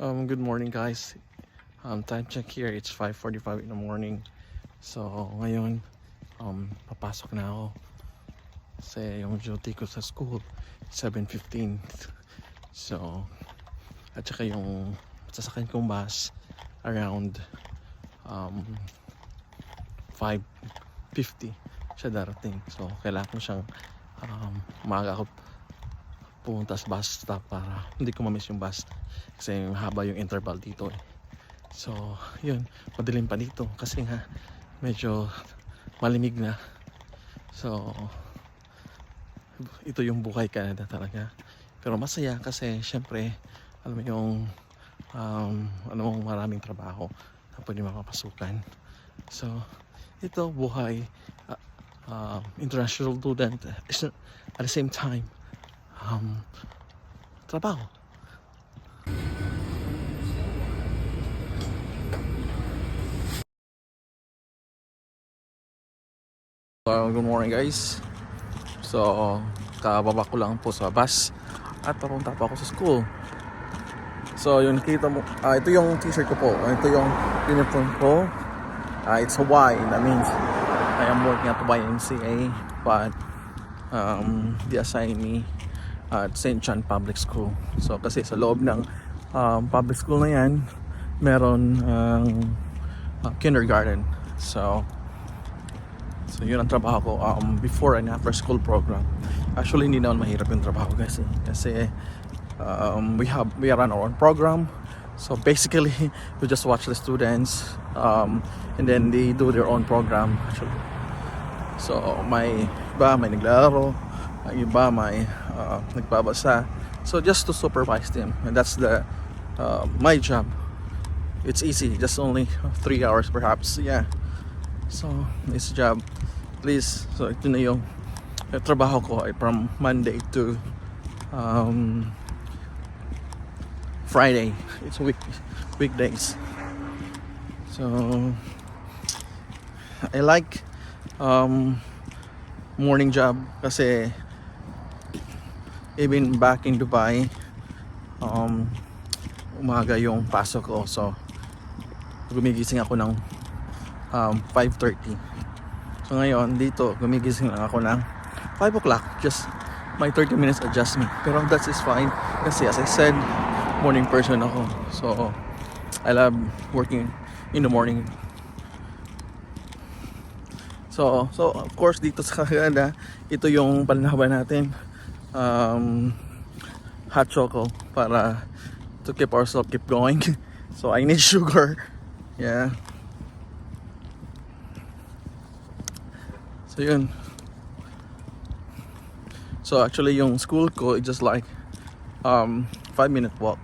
Um, good morning guys. Um, time check here, it's 5.45 in the morning. So, ngayon, um, papasok na ako. Kasi yung duty ko sa school, 7.15. So, at saka yung sasakyan kong bus, around um, 5.50 siya darating. So, kailangan ko siyang um, umaga ako pumunta sa bus stop para hindi ko ma-miss yung bus kasi mahaba yung interval dito eh. So, yun, madilim pa dito kasi nga medyo malimig na. So, ito yung buhay Canada talaga. Pero masaya kasi syempre, alam mo yung um, ano mong maraming trabaho na pwede makapasukan. So, ito buhay uh, uh, international student at the same time um, trabaho. So, good morning guys. So, kababa ko lang po sa bus at papunta pa ako sa school. So, yun nakita mo, ah, ito yung t-shirt ko po. Ah, Ito yung uniform ko. Ah, it's Hawaii. That means I am working at YMCA but um, they assigned me at St. John Public School. So, kasi sa loob ng um, public school na yan, meron ang uh, kindergarten. So, So yun ang trabaho ko um, before and after school program. Actually hindi naman mahirap yung trabaho guys eh. Kasi um, we have we run our own program. So basically we just watch the students um, and then they do their own program actually. So may iba may naglalaro, may iba may uh, nagbabasa. So just to supervise them and that's the uh, my job. It's easy, just only three hours perhaps. Yeah. So, this job, please, so ito na yung yung trabaho ko ay from Monday to um, Friday. It's week weekdays. So, I like um, morning job kasi even back in Dubai, um, umaga yung pasok ko. So, gumigising ako ng um, 5.30 so ngayon dito gumigising lang ako ng 5 o'clock. Just my 30 minutes adjustment. Pero that is fine. Kasi as I said morning person ako. So I love working in the morning. So so of course dito sa Canada ito yung panlaban natin um, hot choco para to keep ourselves keep going so I need sugar yeah So yun. So actually yung school ko is just like um 5 minute walk.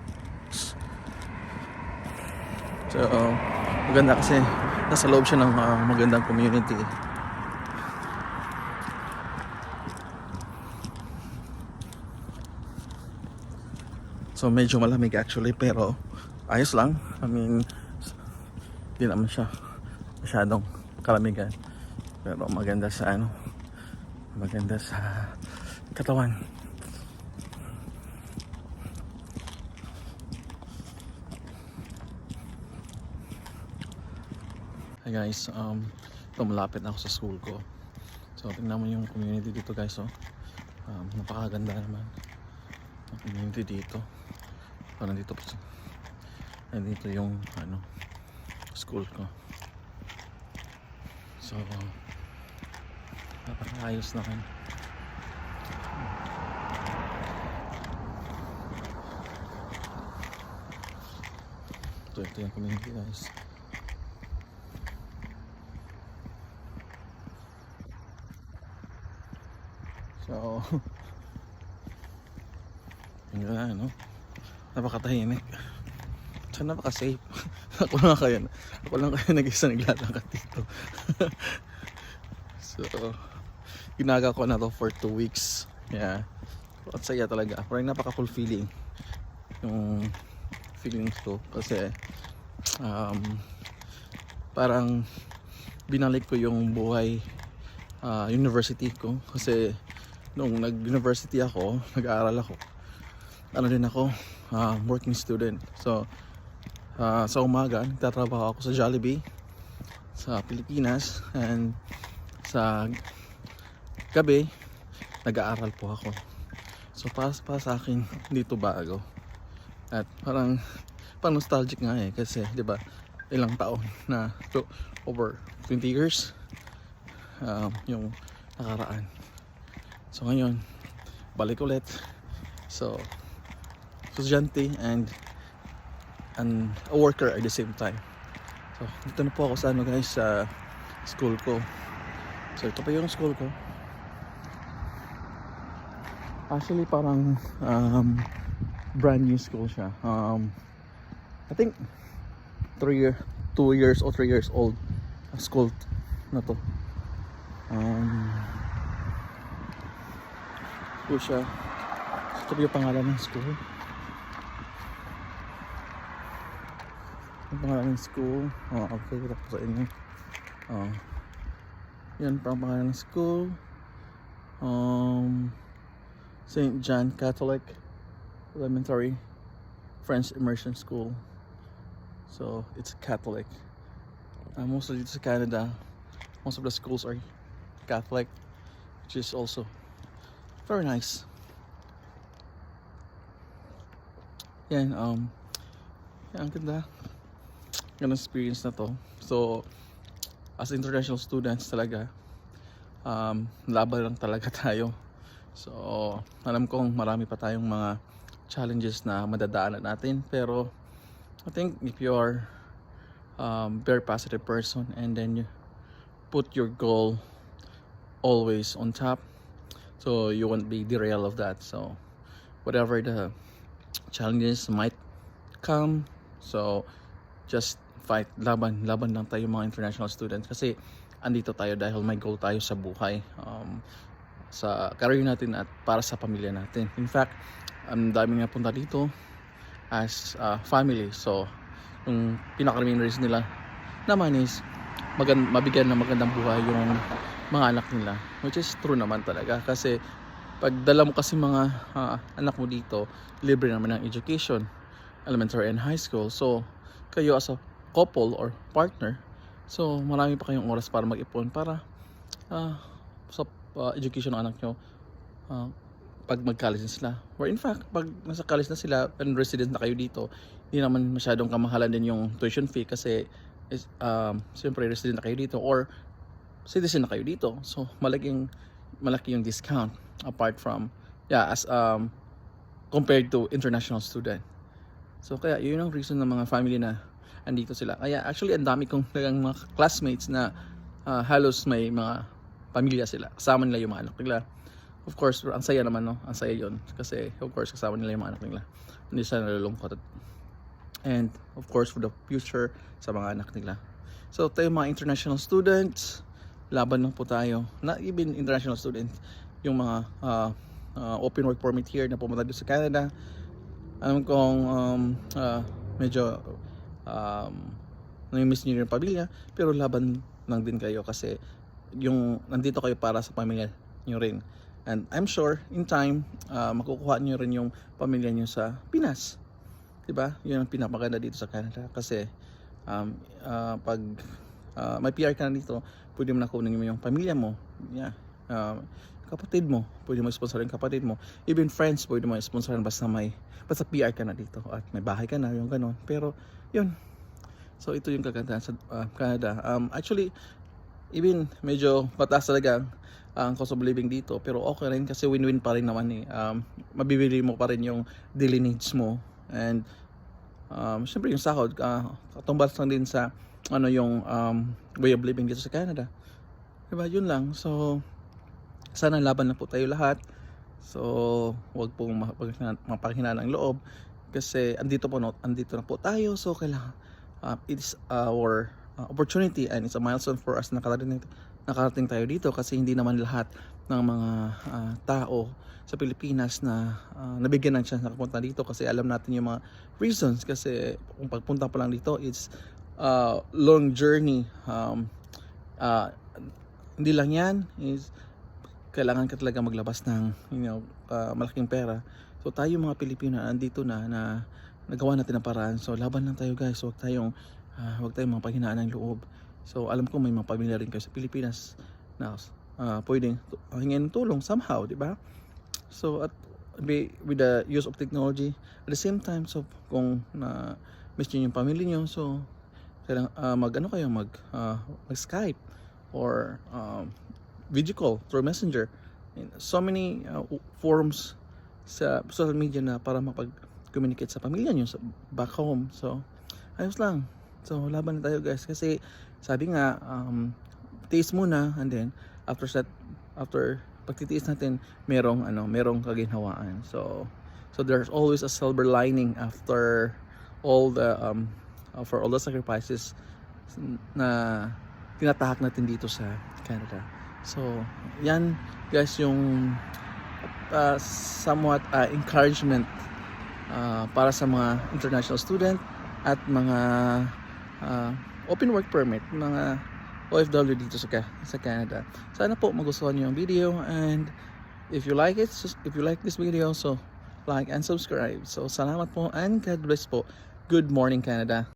So maganda kasi nasa loob siya ng uh, magandang community. So medyo malamig actually pero ayos lang. I mean hindi naman siya masyadong kalamigan. Pero maganda sa ano, maganda sa katawan. Hi guys, um, ito malapit na ako sa school ko. So tingnan mo yung community dito guys oh. Um, napakaganda naman community dito. So nandito po nandito yung ano school ko. So, napakaayos naman. Ito, ito yung community guys. So, yun na, no? Napakatahimik. So, napaka-safe. ako lang kayo, ako lang kayo nag-isa naglalakad dito. so, ginagawa ko na to for 2 weeks. Yeah. At saya talaga. Parang napaka-fulfilling yung feelings ko kasi um, parang binalik ko yung buhay uh, university ko kasi nung nag-university ako, nag-aaral ako ano din ako, uh, working student. So, Ah, sa umaga, nagtatrabaho ako sa Jollibee sa Pilipinas and sa gabi, nag-aaral po ako. So para, para sa akin, dito bago. At parang, parang nostalgic nga eh kasi 'di ba ilang taon na to, over 20 years um, yung nakaraan. So ngayon, balik ulit. So, estudyante and and a worker at the same time. So, dito na po ako sa ano guys, sa school ko. So, ito pa yung school ko. Actually, parang um, brand new school siya. Um, I think 3 year, 2 years or 3 years old school na to. Um, po siya. Ito yung pangalan ng school. Ang pangalan ng school. Oh, okay, kita ko sa inyo. Oh. Yan pa ang pangalan ng school. Um, St. John Catholic Elementary French Immersion School. So, it's Catholic. Uh, mostly dito sa Canada, most of the schools are Catholic, which is also very nice. Yan, um, yan, ang ganda. Ganda experience na to. So, as international students talaga, um, laban lang talaga tayo. So, alam kong marami pa tayong mga challenges na madadaanan natin. Pero, I think if you are um, very positive person and then you put your goal always on top, so you won't be derailed of that. So, whatever the challenges might come, so just fight, laban, laban lang tayo mga international students kasi andito tayo dahil may goal tayo sa buhay. Um, sa career natin at para sa pamilya natin. In fact, ang dami nga punta dito as a family. So, yung pinakaraming reason nila naman is magan mabigyan ng magandang buhay yung mga anak nila. Which is true naman talaga. Kasi pag dala mo kasi mga ah, anak mo dito, libre naman ng education, elementary and high school. So, kayo as a couple or partner, so marami pa kayong oras para mag-ipon para ah, sa ah, education ng anak nyo ah, pag mag-college na sila. Or in fact, pag nasa college na sila and resident na kayo dito, hindi naman masyadong kamahalan din yung tuition fee kasi is, um, siyempre resident na kayo dito or citizen na kayo dito. So, malaking malaki yung discount apart from yeah, as um compared to international student. So, kaya yun ang reason ng mga family na andito sila. Kaya actually ang dami kong talagang mga classmates na ah, halos may mga pamilya sila. Kasama nila yung mga anak nila. Of course, ang saya naman, no? Ang saya yun. Kasi, of course, kasama nila yung mga anak nila. Hindi sila nalulungkot. And, of course, for the future sa mga anak nila. So, tayo mga international students, laban lang po tayo. Not even international students, yung mga ah, ah, open work permit here na pumunta dito sa Canada. Alam kong um, ah, medyo um, nami-miss nyo yung pamilya, pero laban lang din kayo kasi yung nandito kayo para sa pamilya nyo rin. And I'm sure in time ah, makukuha nyo rin yung pamilya nyo sa Pinas. 'Di ba? 'Yun ang pinapaganda dito sa Canada kasi um, ah, pag ah, may PR ka na dito, pwede mo na kunin mo yung pamilya mo. Yeah. Ah, kapatid mo, pwede mo sponsorin kapatid mo. Even friends, pwede mo sponsorin basta may basta PR ka na dito at may bahay ka na, yung ganon. Pero, yun. So, ito yung kagandahan sa ah, Canada. Um, actually, even medyo pataas talaga ang ang cost of living dito pero okay rin kasi win-win pa rin naman eh um, mabibili mo pa rin yung daily needs mo and um, syempre yung sahod uh, katumbas lang din sa ano yung um, way of living dito sa Canada diba yun lang so sana laban na po tayo lahat. So wag po mapaghinaan mapaghinaan ng loob. Kasi andito po no, andito na po tayo. So kailangan uh, it's our uh, opportunity and it's a milestone for us na nakarating, nakarating tayo dito kasi hindi naman lahat ng mga ah, tao sa Pilipinas na ah, nabigyan ng chance na kapunta dito kasi alam natin yung mga reasons. Kasi kung pagpunta pa lang dito it's uh, long journey. Um, ah, hindi lang yan is kailangan ka talaga maglabas ng you know, ah, malaking pera so tayo mga Pilipino andito na na nagawa natin ang paraan. So laban lang tayo guys. Huwag tayong ah, huwag tayong mga panghinaan ng loob. So alam ko may mga pamilya rin kayo sa Pilipinas na ah, pwedeng hingin ng tulong somehow, di ba? So at with the use of technology at the same time so kung na miss niyo yung pamilya niyo so kailang ah, mag ano kayo mag ah, mag Skype or um, video call through Messenger. And so many uh, forms sa social media na para makapag-communicate sa pamilya nyo sa back home. So, ayos lang. So, laban na tayo guys. Kasi, sabi nga, um, tiis muna and then, after that, after pagtitiis natin, merong, ano, merong kaginhawaan. So, so there's always a silver lining after all the, um, uh, for all the sacrifices na tinatahak natin dito sa Canada. So, yan guys yung uh, somewhat uh, encouragement uh, para sa mga international student at mga uh, open work permit, mga OFW dito sa, sa Canada. Sana po magustuhan niyo yung video and if you like it, if you like this video, so like and subscribe. So, salamat po and God bless po. Good morning, Canada.